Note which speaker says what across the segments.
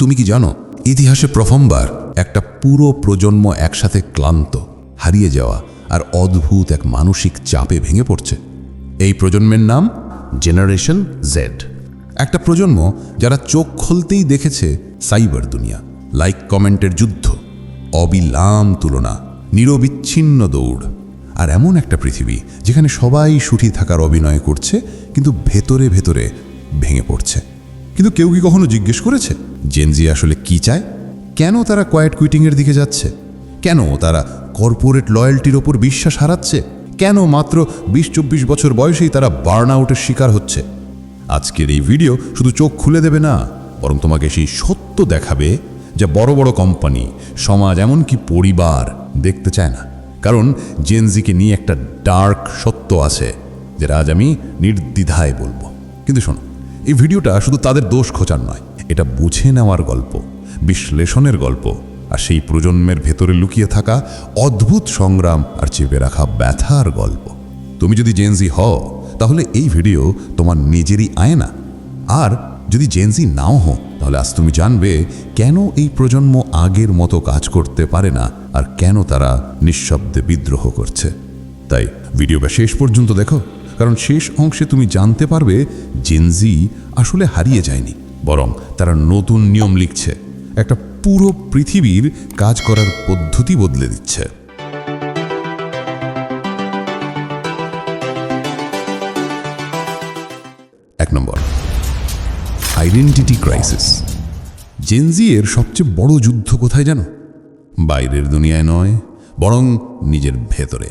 Speaker 1: তুমি কি জানো, ইতিহাসে প্রথমবার একটা পুরো প্রজন্ম একসাথে ক্লান্ত, হারিয়ে যাওয়া আর অদ্ভুত এক মানসিক চাপে ভেঙে পড়ছে। এই প্রজন্মের নাম জেনারেশন জেড একটা প্রজন্ম যারা চোখ খুলতেই দেখেছে সাইবার দুনিয়া, লাইক কমেন্টের যুদ্ধ, অবিলাম তুলনা, নিরবিচ্ছিন্ন দৌড়, আর এমন একটা পৃথিবী যেখানে সবাই সুখী থাকার অভিনয় করছে, কিন্তু ভেতরে ভেতরে ভেঙে পড়ছে। কিন্তু কেউ কি কখনো জিজ্ঞেস করেছে? জেনজি আসলে কি চায়? কেন তারা কোয়াইট কুইটিংয়ের দিকে যাচ্ছে? কেন তারা কর্পোরেট লয়্যালটির ওপর বিশ্বাস হারাচ্ছে? কেন মাত্র বিশ চব্বিশ বছর বয়সেই তারা বার্ন আউটের শিকার হচ্ছে? আজকের এই ভিডিও শুধু চোখ খুলে দেবে না, বরং তোমাকে সেই সত্য দেখাবে যে বড় বড় কোম্পানি সমাজ, এমনকি পরিবার দেখতে চায় না। কারণ জেনজিকে নিয়ে একটা ডার্ক সত্য আছে, যেটা আজ আমি নির্দ্বিধায় বলব। কিন্তু শোনো এই ভিডিওটা শুধু তাদের দোষ খোঁজার নয়, এটা বুঝে নেওয়ার গল্প, বিশ্লেষণের গল্প, আর সেই প্রজন্মের ভেতরে লুকিয়ে থাকা অদ্ভুত সংগ্রাম আর চেপে রাখা ব্যথার গল্প। তুমি যদি জেনজি হও, তাহলে এই ভিডিও তোমার নিজেরই আয়না। আর যদি জেনজি নাও হো তাহলে আজ তুমি জানবে কেন এই প্রজন্ম আগের মতো কাজ করতে পারে না আর কেন তারা নিঃশব্দে বিদ্রোহ করছে। তাই ভিডিওটা শেষ পর্যন্ত দেখো। কারণ শেষ অংশে তুমি জানতে পারবে জেনজি আসলে হারিয়ে যায়নি, বরং তারা নতুন নিয়ম লিখছে। একটা পুরো পৃথিবীর কাজ করার পদ্ধতি বদলে দিচ্ছে। এক নম্বর আইডেন্টিটি ক্রাইসিস জেনজি এর সবচেয়ে বড় যুদ্ধ কোথায় জানো? বাইরের দুনিয়ায় নয়, বরং নিজের ভেতরে।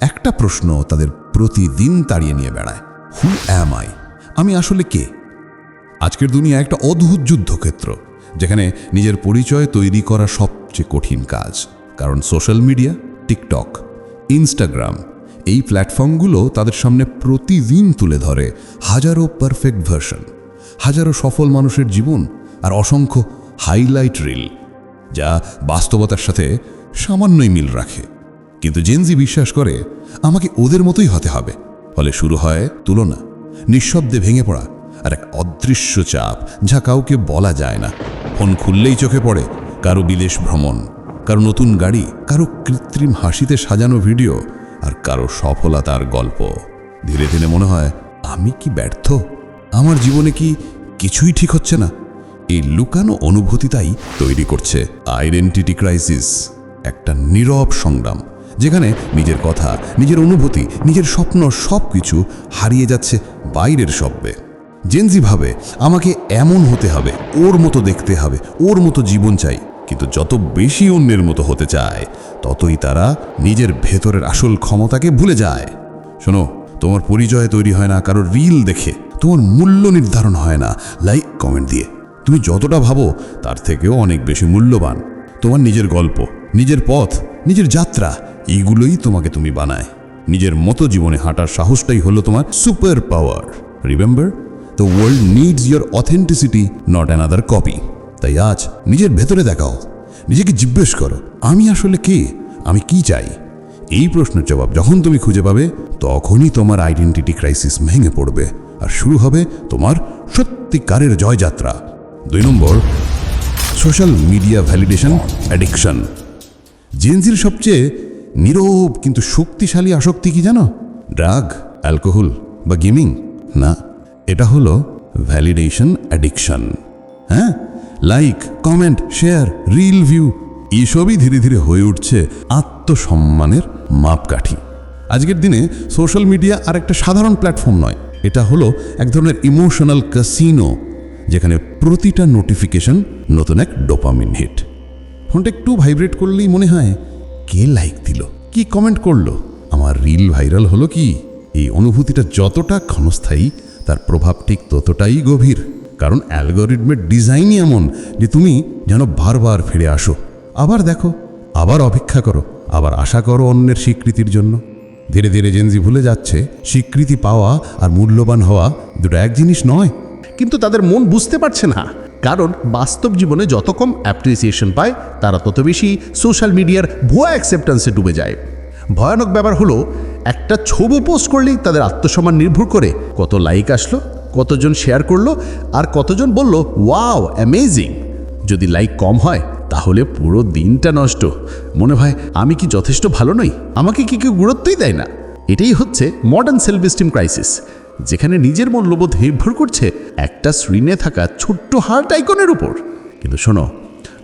Speaker 1: একটা প্রশ্ন তাদের প্রতিদিন তাড়িয়ে নিয়ে বেড়ায়। হু অ্যাম আই আমি আসলে কে? আজকের দুনিয়া একটা অদ্ভুত যুদ্ধক্ষেত্র, যেখানে নিজের পরিচয় তৈরি করা সবচেয়ে কঠিন কাজ। কারণ সোশ্যাল মিডিয়া টিকটক ইনস্টাগ্রাম এই প্ল্যাটফর্মগুলো তাদের সামনে প্রতিদিন তুলে ধরে হাজারো পারফেক্ট ভার্সন হাজারো সফল মানুষের জীবন আর অসংখ্য হাইলাইট রিল যা বাস্তবতার সাথে সামান্যই মিল রাখে। কিন্তু জেনজি বিশ্বাস করে, আমাকে ওদের মতোই হতে হবে। ফলে শুরু হয় তুলনা। নিঃশব্দে ভেঙে পড়া আর এক অদৃশ্য চাপ যা কাউকে বলা যায় না। ফোন খুললেই চোখে পড়ে কারও বিদেশ ভ্রমণ, কারও নতুন গাড়ি, কারও কৃত্রিম হাসিতে সাজানো ভিডিও আর কারও সফলতার গল্প। ধীরে ধীরে মনে হয়, আমি কি ব্যর্থ? আমার জীবনে কি কিছুই ঠিক হচ্ছে না? এই লুকানো অনুভূতিটাই তৈরি করছে আইডেন্টিটি ক্রাইসিস, একটা নীরব সংগ্রাম। যেখানে নিজের কথা, নিজের অনুভূতি, নিজের স্বপ্ন সব কিছু হারিয়ে যাচ্ছে বাইরের শব্দে। জেনজি ভাবে, আমাকে এমন হতে হবে, ওর মতো দেখতে হবে, ওর মতো জীবন চাই। কিন্তু যত বেশি অন্যের মতো হতে চায়, ততই তারা নিজের ভেতরের আসল ক্ষমতাকে ভুলে যায়। শোনো, তোমার পরিচয় তৈরি হয় না কারোর রিল দেখে। তোমার মূল্য নির্ধারণ হয় না লাইক কমেন্ট দিয়ে। তুমি যতটা ভাবো, তার থেকেও অনেক বেশি মূল্যবান। তোমার নিজের গল্প, নিজের পথ, নিজের যাত্রা এইগুলোই তোমাকে তুমি বানায়। নিজের মতো জীবনে হাঁটার সাহসটাই হলো তোমার super power. Remember the world needs your authenticity not another copy তাই আজ নিজের ভেতরে দেখাও। নিজেকে জিজ্ঞেস করো, আমি আসলে কে? আমি কি চাই? এই প্রশ্নের জবাব যখন তুমি খুঁজে পাবে, তখনই তোমার আইডেন্টিটি ক্রাইসিস ভেঙে পড়বে। আর শুরু হবে তোমার সত্যিকারের জয়যাত্রা। দুই নম্বর সোশ্যাল মিডিয়া ভ্যালিডেশন অ্যাডিকশন জেনজির সবচেয়ে নীরব কিন্তু শক্তিশালী আসক্তি কি জানো? ড্রাগ, অ্যালকোহল বা গেমিং? না, এটা হলো ভ্যালিডেশন অ্যাডিকশন। হ্যাঁ? Like, comment, share, reel view এইসবই ধীরে ধীরে হয়ে উঠছে আত্মসম্মানের মাপকাঠি। আজকের দিনে সোশ্যাল মিডিয়া আর একটা সাধারণ প্ল্যাটফর্ম নয়, এটা হলো এক ধরনের ইমোশনাল ক্যাসিনো, যেখানে প্রতিটা নোটিফিকেশন নতুন এক ডোপামিন হিট। ফোনটা একটু ভাইব্রেট করলেই মনে হয় কে লাইক দিল? কি কমেন্ট করল? আমার রিল ভাইরাল হলো কি? এই অনুভূতিটা যতটা ক্ষণস্থায়ী, তার প্রভাব ঠিক ততটাই গভীর। কারণ অ্যালগোরিদমের ডিজাইনই এমন যে তুমি যেন বারবার ফিরে আসো। আবার দেখো, আবার অপেক্ষা করো, আবার আশা করো অন্যের স্বীকৃতির জন্য। ধীরে ধীরে জেনজি ভুলে যাচ্ছে, স্বীকৃতি পাওয়া আর মূল্যবান হওয়া দুটো এক জিনিস নয়।
Speaker 2: কিন্তু তাদের মন বুঝতে পারছে না। কারণ বাস্তব জীবনে যত কম অ্যাপ্রিসিয়েশন পায়, তারা তত বেশি সোশ্যাল মিডিয়ার ভুয়া অ্যাকসেপ্টেন্সে ডুবে যায়। ভয়ানক ব্যাপার হলো, একটা ছবি পোস্ট করলেই তাদের আত্মসম্মান নির্ভর করে কত লাইক আসলো, কতজন শেয়ার করল, আর কতজন বলল ওয়াও অ্যামেজিং
Speaker 3: যদি লাইক কম হয়, তাহলে পুরো দিনটা নষ্ট। মনে হয়, আমি কি যথেষ্ট ভালো নই? আমাকে কি কেউ গুরুত্বই দেয় না? এটাই হচ্ছে মডার্ন সেলফ এস্টিম ক্রাইসিস যেখানে নিজের মূল্যবোধ নির্ভর করছে একটা স্ক্রিনে থাকা ছোট্ট হার্ট আইকনের উপর। কিন্তু শোনো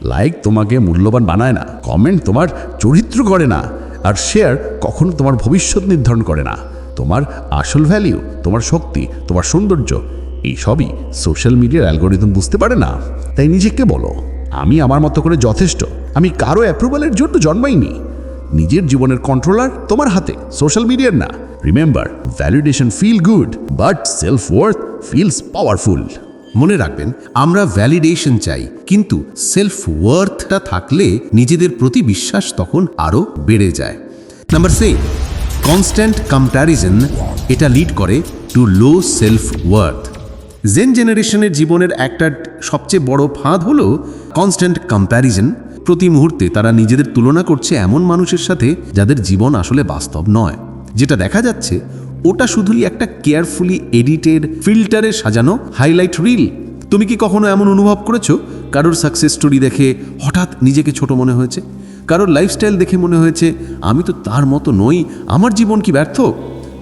Speaker 3: লাইক তোমাকে মূল্যবান বানায় না কমেন্ট তোমার চরিত্র করে না, আর শেয়ার কখনো তোমার ভবিষ্যৎ নির্ধারণ করে না। তোমার আসল ভ্যালিউ তোমার শক্তি, তোমার সৌন্দর্য, এই সবই সোশ্যাল মিডিয়ার অ্যালগোরিদম বুঝতে পারে না। তাই নিজেকে বলো, আমি আমার মতো করে যথেষ্ট, আমি কারও অ্যাপ্রুভালের জন্য জন্মাইনি। নিজের জীবনের কন্ট্রোলার তোমার হাতে সোশ্যাল মিডিয়ার না। Remember validation feel good but self worth feels powerful
Speaker 1: মনে রাখবেন, আমরা ভ্যালিডেশন চাই, কিন্তু সেলফ ওয়ার্থটা থাকলে নিজেদের প্রতি বিশ্বাস তখন আরও বেড়ে যায়। নাম্বার সে কনস্ট্যান্ট কম্প্যারিজন এটা লিড করে to low self worth Gen জেনারেশনের জীবনের একটা সবচেয়ে বড় ফাঁদ হলো কনস্ট্যান্ট কম্প্যারিজন প্রতি মুহূর্তে তারা নিজেদের তুলনা করছে এমন মানুষের সাথে যাদের জীবন আসলে বাস্তব নয়। যেটা দেখা যাচ্ছে, ওটা শুধুই একটা কেয়ারফুলি এডিটেড ফিল্টারে সাজানো হাইলাইট রিল। তুমি কি কখনো এমন অনুভব করেছ? কারোর সাকসেস স্টোরি দেখে হঠাৎ নিজেকে ছোট মনে হয়েছে? কারোর লাইফস্টাইল দেখে মনে হয়েছে, আমি তো তার মতো নই, আমার জীবন কি ব্যর্থ?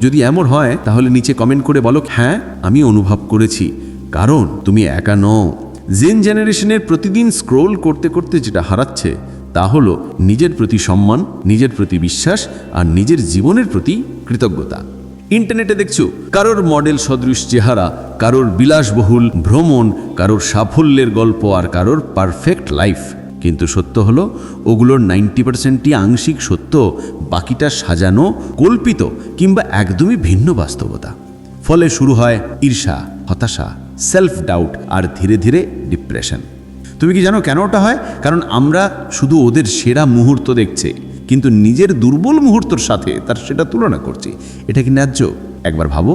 Speaker 1: যদি এমন হয়, তাহলে নিচে কমেন্ট করে বলো হ্যাঁ আমি অনুভব করেছি। কারণ তুমি একা নও। জেন জেনারেশনের প্রতিদিন স্ক্রোল করতে করতে যেটা হারাচ্ছে তা হলো নিজের প্রতি সম্মান, নিজের প্রতি বিশ্বাস আর নিজের জীবনের প্রতি কৃতজ্ঞতা। ইন্টারনেটে দেখছ, কারোর মডেল সদৃশ চেহারা, কারোর বিলাসবহুল ভ্রমণ, কারোর সাফল্যের গল্প আর কারোর পারফেক্ট লাইফ কিন্তু সত্য হলো, ওগুলোর নাইনটি পার্সেন্টই আংশিক সত্য, বাকিটা সাজানো, কল্পিত কিংবা একদমই ভিন্ন বাস্তবতা। ফলে শুরু হয় ঈর্ষা, হতাশা সেলফ ডাউট আর ধীরে ধীরে ডিপ্রেশন তুমি কি জানো কেন ওটা হয়? কারণ আমরা শুধু ওদের সেরা মুহূর্ত দেখছি, কিন্তু নিজের দুর্বল মুহূর্তর সাথে তার সেটা তুলনা করছি। এটা কি ন্যায্য? একবার ভাবো।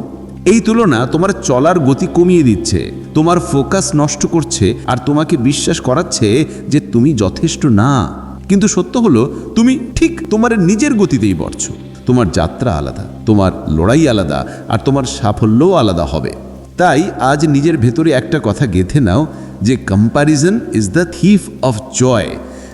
Speaker 1: এই তুলনা তোমার চলার গতি কমিয়ে দিচ্ছে, তোমার ফোকাস নষ্ট করছে, আর তোমাকে বিশ্বাস করাচ্ছে যে তুমি যথেষ্ট না। কিন্তু সত্য হলো, তুমি ঠিক তোমার নিজের গতিতেই বড়ছো। তোমার যাত্রা আলাদা, তোমার লড়াই আলাদা, আর তোমার সাফল্যও আলাদা হবে। তাই আজ নিজের ভেতরে একটা কথা গেঁথে নাও যে comparison is the thief of joy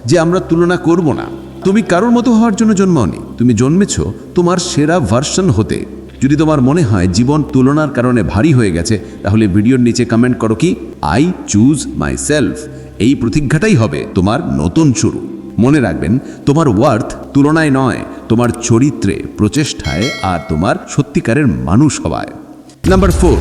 Speaker 1: যে আমরা তুলনা করব না। তুমি কারোর মতো হওয়ার জন্য জন্মাওনি। তুমি জন্মেছ তোমার সেরা ভার্সন হতে। যদি তোমার মনে হয় জীবন তুলনার কারণে ভারী হয়ে গেছে, তাহলে ভিডিওর নিচে কমেন্ট করো কি? আই চুজ মাই সেলফ এই প্রতিজ্ঞাটাই হবে তোমার নতুন শুরু। মনে রাখবেন, তোমার ওয়ার্থ তুলনায় নয়, তোমার চরিত্রে, প্রচেষ্টায় আর তোমার সত্যিকারের মানুষ হওয়ায়। Number four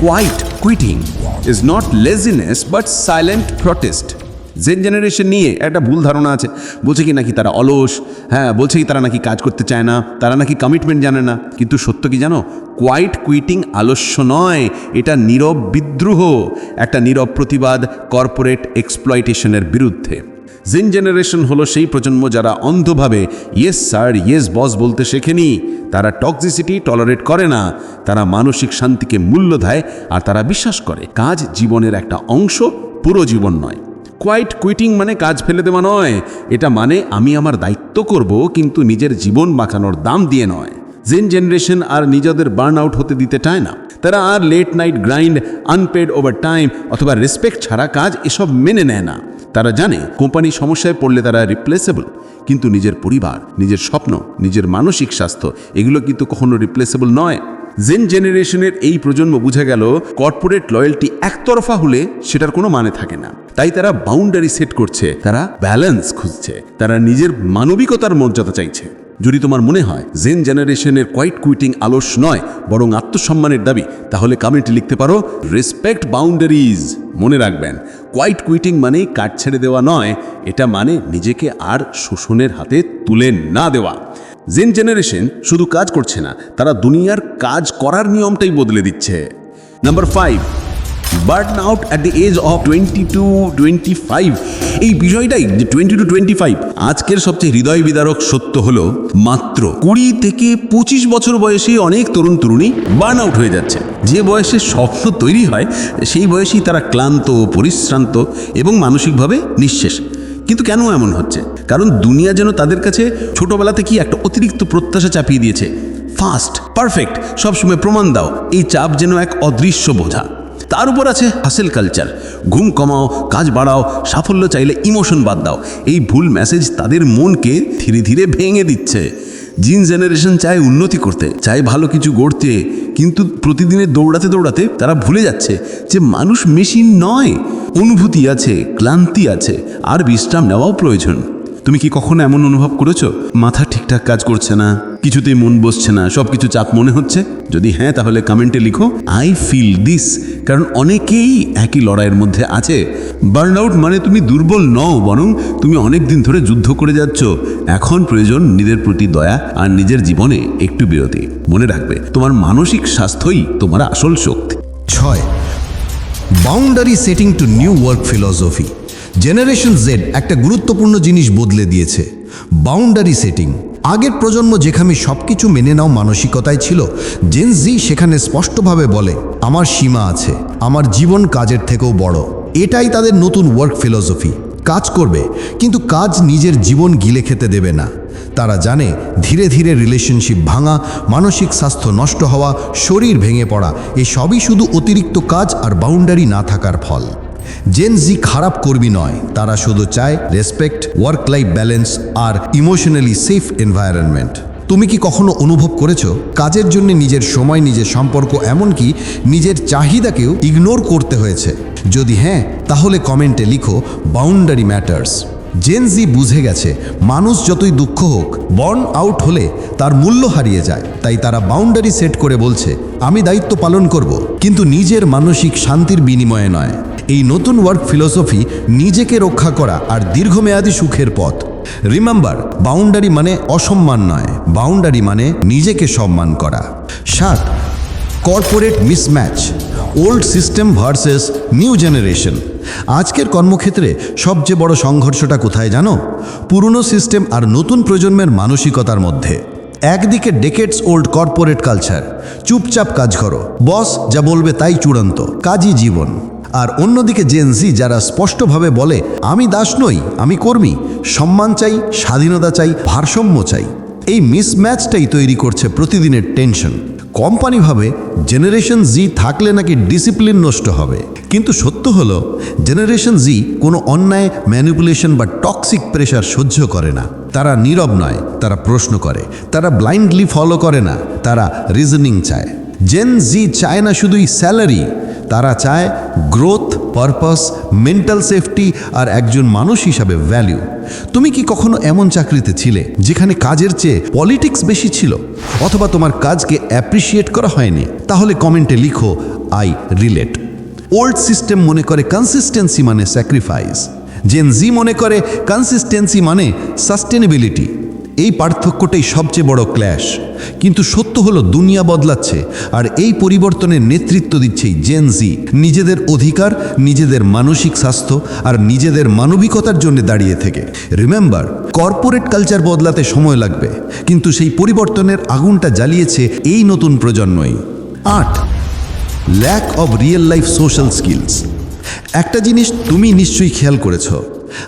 Speaker 1: quiet quitting is not laziness but silent protest Gen generation নিয়ে একটা ভুল ধারণা আছে। বলছে কি নাকি তারা অলস? হ্যাঁ বলছে কি তারা নাকি কাজ করতে চায় না। তারা নাকি কমিটমেন্ট জানে না। কিন্তু সত্য কি জানো? কোয়াইট কুইটিং আলস্য নয়। এটা নীরব বিদ্রোহ। একটা নীরব প্রতিবাদ কর্পোরেট এক্সপ্লয়টেশনের বিরুদ্ধে। জেন জেনারেশন হলো সেই প্রজন্ম যারা অন্ধভাবে ইয়েস স্যার ইয়েস বস বলতে শেখেনি। তারা টক্সিসিটি টলারেট করে না। তারা মানসিক শান্তিকে মূল্য দেয় আর তারা বিশ্বাস করে, কাজ জীবনের একটা অংশ, পুরো জীবন নয়। কোয়াইট কুইটিং মানে কাজ ফেলে দেওয়া নয়। এটা মানে আমি আমার দায়িত্ব করব, কিন্তু নিজের জীবন বাঁচানোর দাম দিয়ে নয়। জেন জেনারেশন আর নিজেদের বার্ন আউট হতে দিতে চায় না। তারা আর late night grind unpaid overtime অথবা রেসপেক্ট ছাড়া কাজ এসব মেনে নেয় না। তারা জানে কোম্পানি সমস্যায় পড়লে তারা রিপ্লেসেবল কিন্তু নিজের পরিবার, নিজের স্বপ্ন, নিজের মানসিক স্বাস্থ্য, এগুলো কিন্তু কখনো রিপ্লেসেবল নয়। জেন জেনারেশনের এই প্রজন্ম বুঝে গেল কর্পোরেট লয়্যালটি একতরফা হলে সেটার কোনো মানে থাকে না। তাই তারা বাউন্ডারি সেট করছে, তারা ব্যালেন্স খুঁজছে, তারা নিজের মানবিকতার মর্যাদা চাইছে। যদি তোমার মনে হয় জেন জেনারেশনের কোয়াইট কুইটিং আলস নয়, বরং আত্মসম্মানের দাবি, তাহলে কমেন্টে লিখতে পারো রেসপেক্ট বাউন্ডারিজ মনে রাখবেন। কোয়াইট কুইটিং মানেই কাট ছেড়ে দেওয়া নয়, এটা মানে নিজেকে আর শোষণের হাতে তুলে না দেওয়া। জেন জেনারেশন শুধু কাজ করছে না, তারা দুনিয়ার কাজ করার নিয়মটাই বদলে দিচ্ছে। Number five burnout at the age of twenty two twenty five এই বিষয়টাই যে টোয়েন্টি টু টোয়েন্টি ফাইভ আজকের সবচেয়ে হৃদয় বিদারক সত্য হলো মাত্র কুড়ি থেকে পঁচিশ বছর বয়সী অনেক তরুণ তরুণী বার্ন আউট হয়ে যাচ্ছে। যে বয়সে স্বপ্ন তৈরি হয়, সেই বয়সেই তারা ক্লান্ত, পরিশ্রান্ত এবং মানসিকভাবে নিঃশেষ। কিন্তু কেন এমন হচ্ছে? কারণ দুনিয়া যেন তাদের কাছে ছোটবেলা থেকেই একটা অতিরিক্ত প্রত্যাশা চাপিয়ে দিয়েছে। ফাস্ট পারফেক্ট সবসময় প্রমাণ দাও, এই চাপ যেন এক অদৃশ্য বোঝা।
Speaker 4: তার উপর আছে হাসেল কালচার ঘুম কমাও, কাজ বাড়াও, সাফল্য চাইলে ইমোশন বাদ দাও। এই ভুল মেসেজ তাদের মনকে ধীরে ধীরে ভেঙে দিচ্ছে। জিন জেনারেশন চায় উন্নতি করতে, চায় ভালো কিছু গড়তে, কিন্তু প্রতিদিনের দৌড়াতে দৌড়াতে তারা ভুলে যাচ্ছে যে মানুষ মেশিন নয়। অনুভূতি আছে, ক্লান্তি আছে, আর বিশ্রাম নেওয়াও প্রয়োজন। তুমি কি কখনো এমন অনুভব করেছ? মাথা ঠিকঠাক কাজ করছে না? কিছুতেই মন বসছে না সব কিছু চাপ মনে হচ্ছে। যদি হ্যাঁ তাহলে কমেন্টে লিখো আই ফিল দিস কারণ অনেকেই একই লড়াইয়ের মধ্যে আছে। বার্ন আউট মানে তুমি দুর্বল নও, বরং তুমি অনেক দিন ধরে যুদ্ধ করে যাচ্ছ। এখন প্রয়োজন নিজের প্রতি দয়া আর নিজের জীবনে একটু বিরতি। মনে রাখবে, তোমার মানসিক স্বাস্থ্যই তোমার আসল শক্তি।
Speaker 1: ছয় boundary setting to new work philosophy generation Z একটা গুরুত্বপূর্ণ জিনিস বদলে দিয়েছে বাউন্ডারি সেটিং আগের প্রজন্ম যেখানে সব কিছু মেনে নাও মানসিকতায় ছিল জেন জি সেখানে স্পষ্টভাবে বলে, আমার সীমা আছে, আমার জীবন কাজের থেকেও বড়। এটাই তাদের নতুন ওয়ার্ক ফিলসফি কাজ করবে, কিন্তু কাজ নিজের জীবন গিলে খেতে দেবে না। তারা জানে, ধীরে ধীরে রিলেশনশিপ ভাঙা, মানসিক স্বাস্থ্য নষ্ট হওয়া, শরীর ভেঙে পড়া, এসবই শুধু অতিরিক্ত কাজ আর বাউন্ডারি না থাকার ফল। জেন জি খারাপ কর্মী নয়, তারা শুধু চায় রেসপেক্ট ওয়ার্ক লাইফ ব্যালেন্স আর ইমোশনালি সেফ এনভায়রনমেন্ট তুমি কি কখনো অনুভব করেছ, কাজের জন্য নিজের সময়, নিজের সম্পর্ক এমনকি নিজের চাহিদাকেও ইগনোর করতে হয়েছে? যদি হ্যাঁ তাহলে কমেন্টে লিখো বাউন্ডারি ম্যাটার্স জেনজি বুঝে গেছে, মানুষ যতই দুঃখ হোক বর্ন আউট হলে তার মূল্য হারিয়ে যায়। তাই তারা বাউন্ডারি সেট করে বলছে, আমি দায়িত্ব পালন করব। কিন্তু নিজের মানসিক শান্তির বিনিময়ে নয়। এই নতুন ওয়ার্ক ফিলোসফি নিজেকে রক্ষা করা আর দীর্ঘমেয়াদী সুখের পথ। রিমেম্বার বাউন্ডারি মানে অসম্মান নয় বাউন্ডারি মানে নিজেকে সম্মান করা। সাত corporate mismatch old system versus new generation আজকের কর্মক্ষেত্রে সবচেয়ে বড় সংঘর্ষটা কোথায় জানো? পুরনো সিস্টেম আর নতুন প্রজন্মের মানসিকতার মধ্যে। একদিকে ডেকেটস ওল্ড কর্পোরেট কালচার চুপচাপ কাজ করো। বস যা বলবে তাই চূড়ান্ত, কাজই জীবন। আর অন্যদিকে জেনজি যারা স্পষ্টভাবে বলে, আমি দাস নই, আমি কর্মী, সম্মান চাই, স্বাধীনতা চাই, ভারসাম্য চাই। এই মিসম্যাচটাই তৈরি করছে প্রতিদিনের টেনশন কোম্পানি ভাবে জেনারেশন জি থাকলে নাকি ডিসিপ্লিন নষ্ট হবে। কিন্তু সত্য হলো জেনারেশন জি কোনো অন্যায় ম্যানিপুলেশন বা টক্সিক প্রেশার সহ্য করে না। তারা নীরব নয়, তারা প্রশ্ন করে, তারা ব্লাইন্ডলি ফলো করে না, তারা রিজনিং চায়। জেন জি চায় না শুধুই স্যালারি তারা চায় গ্রোথ পারপাস মেন্টাল সেফটি আর একজন মানুষ হিসাবে ভ্যালু তুমি কি কখনো এমন চাকরিতে ছিলে যেখানে কাজের চেয়ে পলিটিক্স বেশি ছিল? অথবা তোমার কাজকে অ্যাপ্রিসিয়েট করা হয়নি? তাহলে কমেন্টে লিখো আই রিলেট ওল্ড সিস্টেম মনে করে কনসিস্টেন্সি মানে স্যাক্রিফাইস জেন জি মনে করে কনসিস্টেন্সি মানে সাস্টেনেবিলিটি এই পার্থক্যটাই সবচেয়ে বড় ক্ল্যাশ। কিন্তু সত্য হলো দুনিয়া বদলাচ্ছে, আর এই পরিবর্তনের নেতৃত্ব দিচ্ছে জেনজি নিজেদের অধিকার, নিজেদের মানসিক স্বাস্থ্য আর নিজেদের মানবিকতার জন্য দাঁড়িয়ে থেকে। রিমেম্বার কর্পোরেট কালচার বদলাতে সময় লাগবে, কিন্তু সেই পরিবর্তনের আগুনটা জ্বালিয়েছে এই নতুন প্রজন্মই। আট lack of real life social skills একটা জিনিস তুমি নিশ্চয়ই খেয়াল করেছ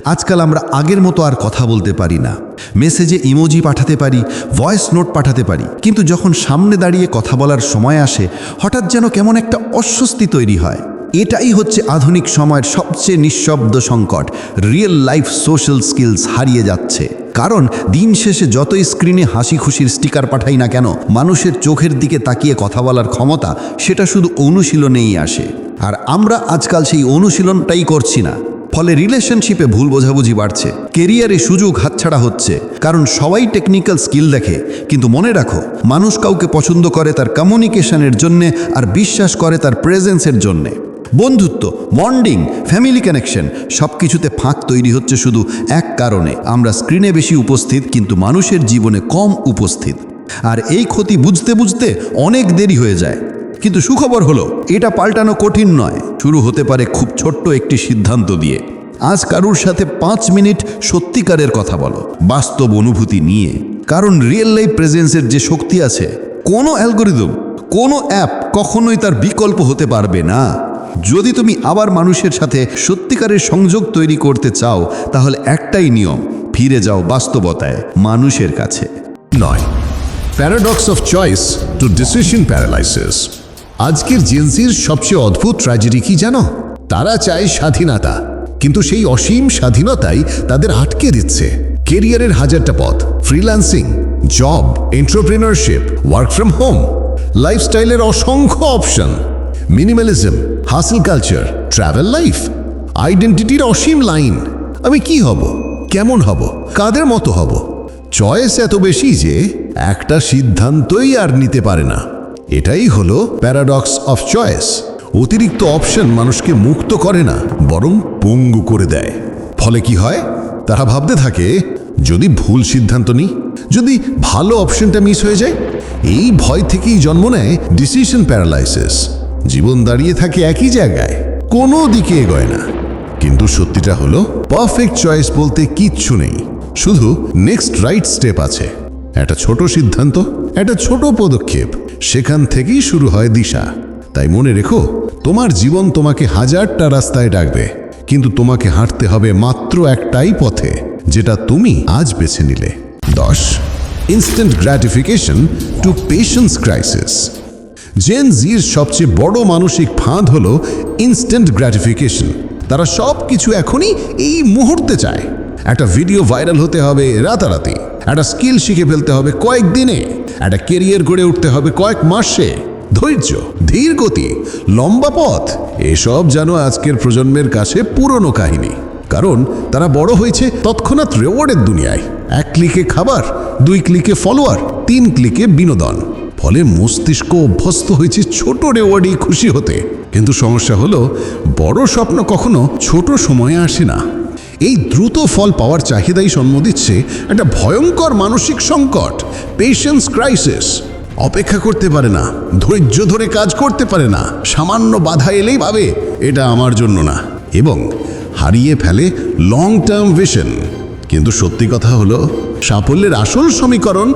Speaker 1: আজকাল আমরা আগের মতো আর কথা বলতে পারি না। মেসেজে ইমোজি পাঠাতে পারি ভয়েস নোট পাঠাতে পারি। কিন্তু যখন সামনে দাঁড়িয়ে কথা বলার সময় আসে, হঠাৎ যেন কেমন একটা অস্বস্তি তৈরি হয়। এটাই হচ্ছে আধুনিক সময়ের সবচেয়ে নিঃশব্দ সংকট। রিয়েল লাইফ সোশ্যাল স্কিলস হারিয়ে যাচ্ছে। কারণ দিন শেষে যতই স্ক্রিনে হাসি খুশির স্টিকার পাঠাই না কেন, মানুষের চোখের দিকে তাকিয়ে কথা বলার ক্ষমতা সেটা শুধু অনুশীলনেই আসে। আর আমরা আজকাল সেই অনুশীলনটাই করছি না। ফলে রিলেশনশিপে ভুল বোঝাবুঝি বাড়ছে। কেরিয়ারে সুযোগ হাতছাড়া হচ্ছে। কারণ সবাই টেকনিক্যাল স্কিল দেখে। কিন্তু মনে রাখো, মানুষ কাউকে পছন্দ করে তার কমিউনিকেশনের জন্যে আর বিশ্বাস করে তার প্রেজেন্সের জন্যে। বন্ধুত্ব বন্ডিং ফ্যামিলি কানেকশন সব কিছুতে ফাঁক তৈরি হচ্ছে শুধু এক কারণে। আমরা স্ক্রিনে বেশি উপস্থিত, কিন্তু মানুষের জীবনে কম উপস্থিত। আর এই ক্ষতি বুঝতে বুঝতে অনেক দেরি হয়ে যায়। কিন্তু সুখবর হলো, এটা পাল্টানো কঠিন নয়। শুরু হতে পারে খুব ছোট্ট একটি সিদ্ধান্ত দিয়ে। আজ কারুর সাথে পাঁচ মিনিট সত্যিকারের কথা বলো, বাস্তব অনুভূতি নিয়ে। কারণ রিয়েল লাইফ প্রেজেন্সের যে শক্তি আছে, কোনো অ্যালগোরিদম, কোনো অ্যাপ কখনোই তার বিকল্প হতে পারবে না। যদি তুমি আবার মানুষের সাথে সত্যিকারের সংযোগ তৈরি করতে চাও, তাহলে একটাই নিয়ম, ফিরে যাও বাস্তবতায়, মানুষের কাছে।
Speaker 5: নয়। Paradox of choice to decision paralysis
Speaker 2: আজকের জেন্সির সবচেয়ে অদ্ভুত ট্র্যাজেডি কি জানো? তারা চায় স্বাধীনতা, কিন্তু সেই অসীম স্বাধীনতাই তাদের আটকে দিচ্ছে। কেরিয়ারের হাজারটা পথ freelancing job entrepreneurship work from home লাইফস্টাইলের অসংখ্য option minimalism hustle culture travel life আইডেন্টিটির অসীম লাইন আমি কি হব? কেমন হব? কাদের মতো হব? চয়েস এত বেশি যে একটা সিদ্ধান্তই আর নিতে পারে না। এটাই হলো প্যারাডক্স অফ চয়েস অতিরিক্ত অপশন মানুষকে মুক্ত করে না, বরং পঙ্গু করে দেয়। ফলে কি হয়? তারা ভাবতে থাকে, যদি ভুল সিদ্ধান্ত নিই, যদি ভালো অপশনটা মিস হয়ে যায়, এই ভয় থেকেই জন্ম নেয় ডিসিশন প্যারালাইসিস জীবন দাঁড়িয়ে থাকে একই জায়গায়, কোনো দিকে এগোয় না। কিন্তু সত্যিটা হলো পারফেক্ট চয়েস বলতে কিচ্ছু নেই। শুধু নেক্সট রাইট স্টেপ আছে। একটা ছোট সিদ্ধান্ত, একটা ছোট পদক্ষেপ। সেখান থেকেই শুরু হয় দিশা। তাই মনে রেখো, তোমার জীবন তোমাকে হাজারটা রাস্তায় ডাকবে, কিন্তু তোমাকে হাঁটতে হবে মাত্র একটাই পথে, যেটা তুমি আজ বেছে নিলে। দশ instant gratification to patience crisis Gen জির সবচেয়ে বড় মানসিক ফাঁদ হল ইনস্ট্যান্ট গ্র্যাটিফিকেশন তারা সব কিছু এখনই এই মুহূর্তে চায়। একটা ভিডিও ভাইরাল হতে হবে রাতারাতি। একটা স্কিল শিখে ফেলতে হবে কয়েক দিনে একটা কেরিয়ার গড়ে উঠতে হবে কয়েক মাসে। ধৈর্য, ধীর গতি, লম্বা পথ, এসব যেন আজকের প্রজন্মের কাছে পুরনো কাহিনী। কারণ তারা বড় হয়েছে তৎক্ষণাৎ রেওয়ার্ডের দুনিয়ায়। এক ক্লিকে খাবার, দুই ক্লিকে ফলোয়ার তিন ক্লিকে বিনোদন। ফলে মস্তিষ্ক অভ্যস্ত হয়েছে ছোট রেওয়ার্ডেই খুশি হতে। কিন্তু সমস্যা হলো, বড় স্বপ্ন কখনো ছোট সময়ে আসে না। এই দ্রুত ফল পাওয়ার চাহিদাই জন্ম দিচ্ছে একটা ভয়ঙ্কর মানসিক সংকট পেশেন্স ক্রাইসিস অপেক্ষা করতে পারে না, ধৈর্য ধরে কাজ করতে পারে না, সামান্য বাধা এলেই ভাবে, এটা আমার জন্য না। এবং হারিয়ে ফেলে লং টার্ম ভিশন কিন্তু সত্যি কথা হলো, সাফল্যের আসল সমীকরণ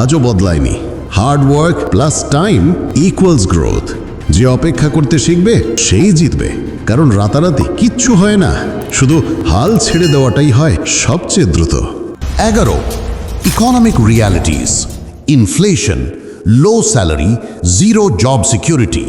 Speaker 2: আজও বদলায়নি। Hard work plus time equals growth যে অপেক্ষা করতে শিখবে, সেই জিতবে। কারণ রাতারাতি কিচ্ছু হয় না। শুধু হাল ছেড়ে দেওয়াটাই হয় সবচেয়ে দ্রুত।
Speaker 1: এগারো economic realities inflation low salary zero job security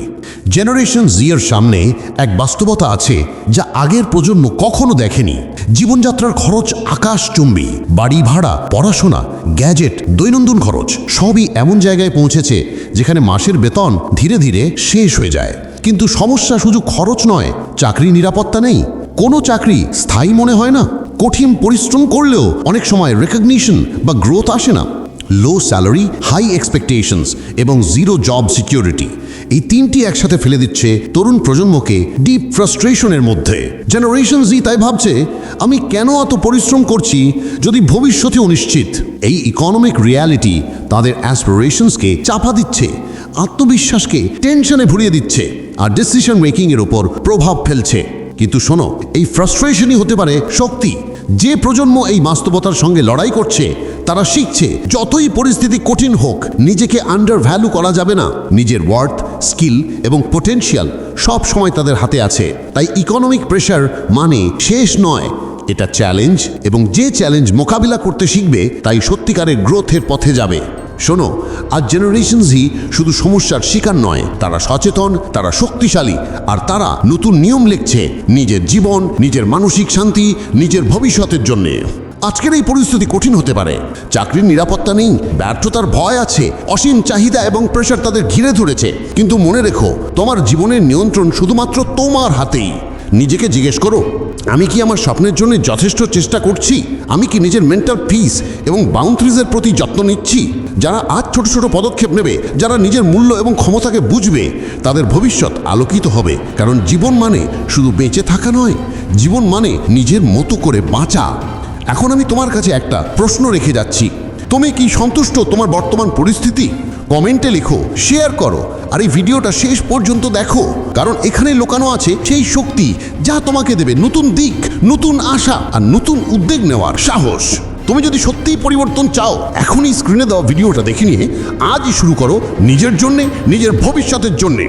Speaker 1: generation Z এর সামনে এক বাস্তবতা আছে যা আগের প্রজন্ম কখনো দেখেনি। জীবনযাত্রার খরচ আকাশচুম্বী বাড়ি ভাড়া, পড়াশোনা গ্যাজেট দৈনন্দিন খরচ সবই এমন জায়গায় পৌঁছেছে যেখানে মাসের বেতন ধীরে ধীরে শেষ হয়ে যায়। কিন্তু সমস্যা শুধু খরচ নয়, চাকরি নিরাপত্তা নেই। কোনো চাকরি স্থায়ী মনে হয় না। কঠিন পরিশ্রম করলেও অনেক সময় রেকগনিশন বা গ্রোথ আসে না। লো স্যালারি হাই এক্সপেকটেশনস এবং জিরো জব সিকিউরিটি এই তিনটি একসাথে ফেলে দিচ্ছে তরুণ প্রজন্মকে ডিপ ফ্রাস্ট্রেশনের মধ্যে। জেনারেশন জি তাই ভাবছে, আমি কেন এত পরিশ্রম করছি যদি ভবিষ্যতে অনিশ্চিত এই ইকোনমিক রিয়ালিটি তাদের অ্যাসপিরেশনসকে চাপা দিচ্ছে, আত্মবিশ্বাসকে টেনশনে ভরিয়ে দিচ্ছে। আর ডিসিশন মেকিংয়ের ওপর প্রভাব ফেলছে। কিন্তু শোনো, এই ফ্রাস্ট্রেশনই হতে পারে শক্তি। যে প্রজন্ম এই বাস্তবতার সঙ্গে লড়াই করছে, তারা শিখছে, যতই পরিস্থিতি কঠিন হোক, নিজেকে আন্ডার ভ্যালু করা যাবে না। নিজের ওয়ার্থ স্কিল এবং পোটেনশিয়াল সব সময় তাদের হাতে আছে। তাই ইকোনমিক প্রেশার মানে শেষ নয়, এটা চ্যালেঞ্জ এবং যে চ্যালেঞ্জ মোকাবিলা করতে শিখবে, তাই সত্যিকারের গ্রোথের পথে যাবে। শোনো, আজ জেনারেশন জি শুধু সমস্যার শিকার নয়, তারা সচেতন, তারা শক্তিশালী, আর তারা নতুন নিয়ম লিখছে নিজের জীবন, নিজের মানসিক শান্তি, নিজের ভবিষ্যতের জন্যে। আজকের এই পরিস্থিতি কঠিন হতে পারে। চাকরির নিরাপত্তা নেই, ব্যর্থতার ভয় আছে, অসীম চাহিদা এবং প্রেশার তাদের ঘিরে ধরেছে। কিন্তু মনে রেখো, তোমার জীবনের নিয়ন্ত্রণ শুধুমাত্র তোমার হাতেই। নিজেকে জিজ্ঞেস করো, আমি কি আমার স্বপ্নের জন্য যথেষ্ট চেষ্টা করছি? আমি কি নিজের মেন্টাল পিস এবং বাউন্ডারিজের প্রতি যত্ন নিচ্ছি? যারা আজ ছোট ছোট পদক্ষেপ নেবে, যারা নিজের মূল্য এবং ক্ষমতাকে বুঝবে, তাদের ভবিষ্যৎ আলোকিত হবে। কারণ জীবন মানে শুধু বেঁচে থাকা নয়, জীবন মানে নিজের মতো করে বাঁচা। এখন আমি তোমার কাছে একটা প্রশ্ন রেখে যাচ্ছি। তুমি কি সন্তুষ্ট তোমার বর্তমান পরিস্থিতি? কমেন্টে লিখো শেয়ার করো, আর এই ভিডিওটা শেষ পর্যন্ত দেখো, কারণ এখানে লোকানো আছে সেই শক্তি যা তোমাকে দেবে নতুন দিক, নতুন আশা, আর নতুন উদ্যোগ নেওয়ার সাহস। তুমি যদি সত্যিই পরিবর্তন চাও, এখনই স্ক্রিনে দেওয়া ভিডিওটা দেখে নিয়ে আজই শুরু করো নিজের জন্যে, নিজের ভবিষ্যতের জন্যে।